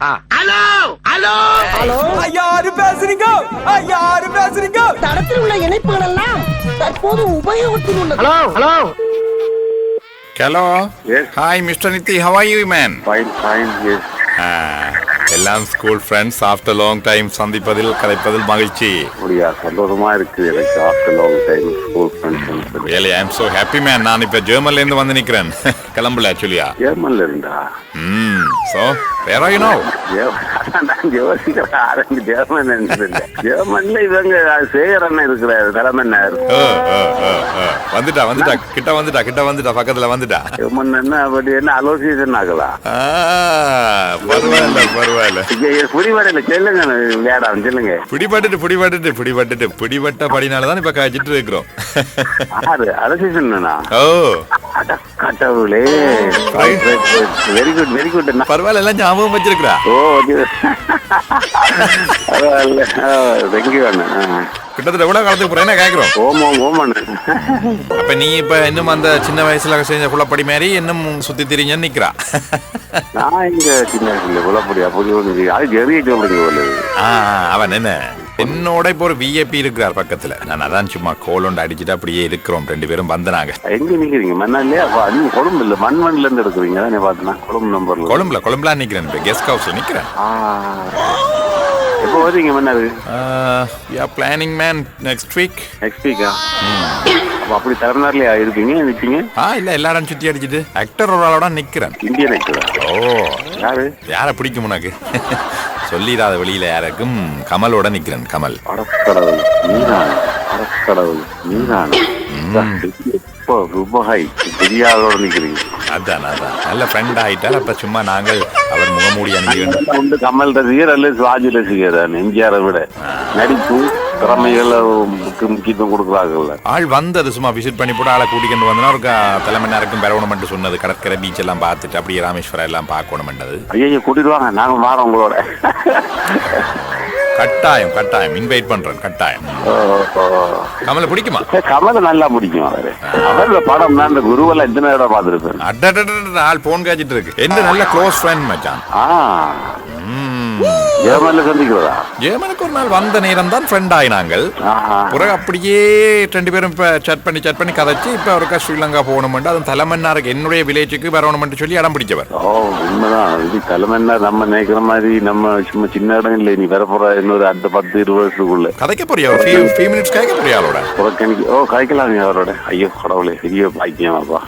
Hello hello. Hello. யாரு பேசுறீங்க? யாரு பேசுறீங்க? தடத்தில் உள்ள இணைப்புகள் எல்லாம் தற்போது உபயோகத்தில் உள்ளது. Hello hello. Hello Yes. Hi mister Nithi how are you man Fine, fine, yes. எல்லாம் school friends after long time சந்திப்பதில் கலைப்பதில் மகிழ்ச்சி. அப்படியா? சந்தோஷமா இருக்கு. எனக்கு after long time school friends really I am so happy man நான் இப்போ ஜெர்மன்ல இருந்து வந்து நிக்கிறேன். கிளம்பல ஆக்சுவலியா ஜெர்மன்ல இருந்தா? ம் ஸோ வேற யூ நோ நான் யோசிக்கிறேன் ஆரம்பி ஜெர்மன் ஜெர்மன்ல இவங்க வந்துட்டா வந்துட்டா கிட்ட வந்துட்டா கிட்ட வந்துட்டா பக்கத்துல வந்துட்டா. ஜெர்மன் என்ன அப்படி என்ன அலோசியேஷன் ஆகலாம் பரவாயில்ல பரவாயில்ல. புரிவடையில சொல்லுங்க வேடாம் சொல்லுங்க பிடிபட்டுட்டு பிடிபட்டுட்டு பிடிபட்டுட்டு பிடிபட்ட படினால தான் இப்ப காய்ச்சிட்டு இருக்கிறோம். அலோசியேஷன் ஓ. கடவுளே வெரி குட் வெரி குட் பரவாயில்ல எல்லாம் ஞாபகம் வச்சிருக்கிறா. ஓ பரவாயில்ல. தேங்க்யூ அண்ணன் கிட்டத்தட்ட எவ்வளவு காலத்துக்கு போறேன் என்ன கேக்குறோம்? ஓம் ஓம் ஓம் அண்ணன் அப்ப நீ இப்ப இன்னும் அந்த சின்ன வயசுல செஞ்ச குளப்படி மாதிரி இன்னும் சுத்தி திரிஞ்சு நிக்கிறா. நான் இங்க சின்ன வயசுல புரிய ஒன்று அது ஜெரிய சொல்றீங்க அவன் என்ன? என்னோட இப்போ ஒரு விஐபி இருக்கிறார் பக்கத்துல. நான் அதான் சும்மா கோலோண்டு அடிச்சுட்டு அப்படியே இருக்கிறோம். ரெண்டு பேரும் வந்தனாங்க. எங்க நிக்கிறீங்க? மண்ணாலே நீங்க கொழும்பு இல்ல மண் மண்ல இருந்து எடுக்கிறீங்க. தானே பார்த்தனா கொழும்பு நம்பர்ல கொழும்புல கொழும்புல நிக்கிறேன். கெஸ்ட் ஹவுஸ்ல நிக்கிறேன். எப்போ வரீங்க Mannaru yeah planning man next week next வீக்கா அப்ப அப்படி திறனார்லயா இருப்பீங்க நிப்பீங்க? ஆ இல்ல எல்லாரும் சுத்தி அடிச்சிட்டு. ஆக்டர் ஒரு ஆளோட நிக்கிறேன். இந்தியன் ஆக்டரா ஓ. யாரு? யாரை பிடிக்கும் உனக்கு? சொல்லிடாத வெளியில யாருக்கும் கமலோட நிக்கிறேன் கமல். அறக்கடவுள் நீரான அறக்கடவுள் நீரான. இப்போ ரூபாய் பெரிய ஆளோட நிக்கிறீங்க அதான் அதான். நல்ல ஃப்ரெண்ட் ஆயிட்டார் அப்ப சும்மா நாங்கள் அவர் முகமூடி உண்டு கமல் ரசிகர் அல்லது சிவாஜி ரசிகர் எம்ஜிஆரை விட. நடிப்பு திறமைகளை முக்கியத்துவம் கொடுக்குறாங்கல்ல. ஆள் வந்தது சும்மா விசிட் பண்ணி போட்டு ஆளை கூட்டிக்கிட்டு வந்தனா ஒரு தலைமை நேரக்கும் பெறவணுமென்று சொன்னது. கடற்கரை பீச் எல்லாம் பார்த்துட்டு அப்படியே ராமேஸ்வரம் எல்லாம் பார்க்கணுமென்றது ஐயோ கூட்டிட்டு வாங்க. நாங்க மாறோம் உங்களோட. கட்டாயம் கட்டாயம் இன்வைட் பண்றேன் கட்டாயம். கமலை பிடிக்குமா கமலை நல்லா பிடிக்கும் அவரு அவரோட படம் தான் இந்த குருவெல்லாம் எத்தனை தடவை பார்த்துருப்பேன் ஆள் போன் காய்ச்சிட்டு இருக்கு எந்த நல்ல க்ளோஸ் ஃப்ரெண்ட் மச்சான் ஆ. ஜெர்மன்ல சந்திக்கிறதா? ஜெர்மனுக்கு ஒரு நாள் வந்த நேரம் தான் ஃப்ரெண்ட் ஆயினாங்கள். பிறகு அப்படியே ரெண்டு பேரும் இப்ப சட் பண்ணி சட் பண்ணி கதைச்சு இப்ப அவருக்கா ஸ்ரீலங்கா போகணுமெண்டு அதுவும் தலைமன்னாருக்கு என்னுடைய வில்லேஜுக்கு வரணுமென்று சொல்லி இடம் பிடிச்சவர். ஓ உண்மைதான். இது தலைமைன்னா நம்ம நினைக்கிற மாதிரி நம்ம சும்மா சின்ன இடம் இல்லை. நீ வரப்போற இன்னொரு அடுத்த பத்து இருபது வருஷத்துக்குள்ள. கதைக்க போறியா? ஒரு ஃபியூ ஃபியூ மினிட்ஸ் கேட்க போறியா புறக்கணிக்கு ஓ காய்க்கலாம் நீ அவரோட. ஐயோ கடவுளே பெரிய பாக்கியமாப்பா.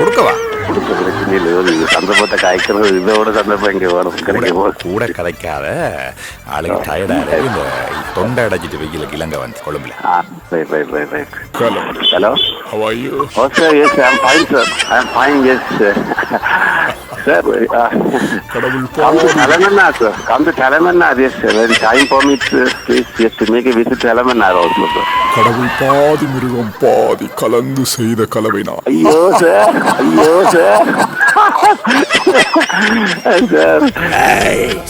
கொடுக்கவா? கொடுக்க பிரச்சனை இல்லை ஒரு இது சந்தர்ப்பத்தை காய்க்கிறது இதோட சந்தர்ப்பம் இங்க வரும் கிடைக்க போகுது கூட கதைக்காத ஆளுங்க டயர்டா இருக்கு இந்த தொண்டை அடைச்சிட்டு வெயில இலங்கை வந்து கொழும்புல Ah, right, right, right, right. Hello. Hello? How are you? Oh, sir, yes, I'm fine, sir. I'm fine, yes, sir. uh, come to Telangana, sir. Come to Telangana, yes, sir. When time permits, uh, please, yes, to make a visit to Telangana also, sir. கடவுள் பாதி மிருகம் பாதி கலந்து செய்த கலவை நான் ஐயோ sir ஐயோ சார் சார்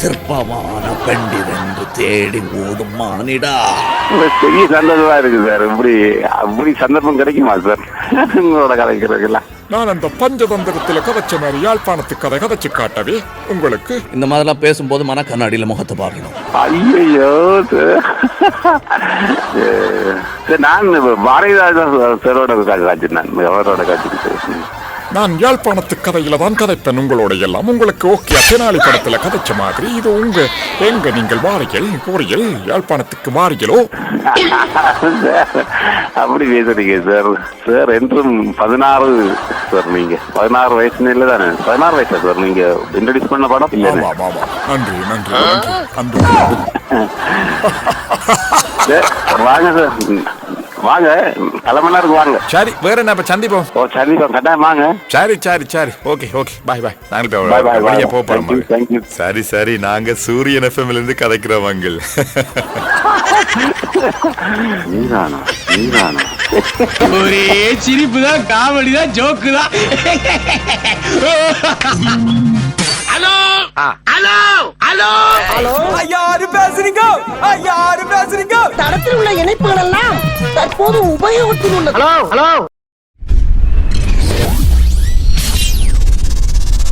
சிற்பமான பெண்டிரென்று தேடி ஓடும் மானிடா பெரிய சந்தர்ப்பமா இருக்கு சார் இப்படி அப்படி சந்தர்ப்பம் கிடைக்குமா சார் உங்களோட கதைக்கிறதுக்கெல்லாம் நான் அந்த பஞ்சதந்திரத்துல கதைச்ச மாதிரி யாழ்ப்பாணத்து கதை கதைச்சு காட்டவே உங்களுக்கு இந்த மாதிரிலாம் பேசும்போது மன கண்ணாடியில முகத்தை பார்க்கணும். ஐயோ நான் பாரதிராஜா சாரோட காட்சி நான் அவரோட காட்சி நான் யாழ்ப்பாணத்து கதையில தான் கதைப்பேன். உங்களோட எல்லாம் உங்களுக்கு ஓகே. தெனாலி படத்துல கதைச்ச மாதிரி இது உங்க எங்க நீங்கள் வாரியல் போறியல் யாழ்ப்பாணத்துக்கு வாரியலோ? அப்படி பேசுறீங்க சார். சார் என்றும் பதினாறு சார் நீங்க. பதினாறு வயசு இல்லை தானே? பதினாறு வயசா சார்? நீங்க இன்ட்ரடியூஸ் பண்ண படம் இல்லை நன்றி நன்றி நன்றி. வாங்க சார். வாங்க தலைமன்னாருக்கு வாங்க. சரி வேற என்ன இப்ப சந்திப்போம். ஓ சரி கட்டாயம் வாங்க. சரி சரி சரி. Okay okay. பாய் பாய் நாங்கள் bye, வெளியே bye. போக போறோம். சரி சரி. நாங்க சூரியன் எஃப்எம்ல இருந்து கதைக்கிறோம் அங்கிள். நீதானா? நீதானா? ஒரே சிரிப்பு தான் காமெடி தான் ஜோக்கு தான். ஹலோ? ஹலோ? ஹலோ? ஹலோ? யாரு பேசுறீங்க? யாரு பேசுறீங்க? தடத்தில் உள்ள இணைப்புகள் எப்போதும் உபயோகத்தில் உள்ளது ஹலோ ஹலோ.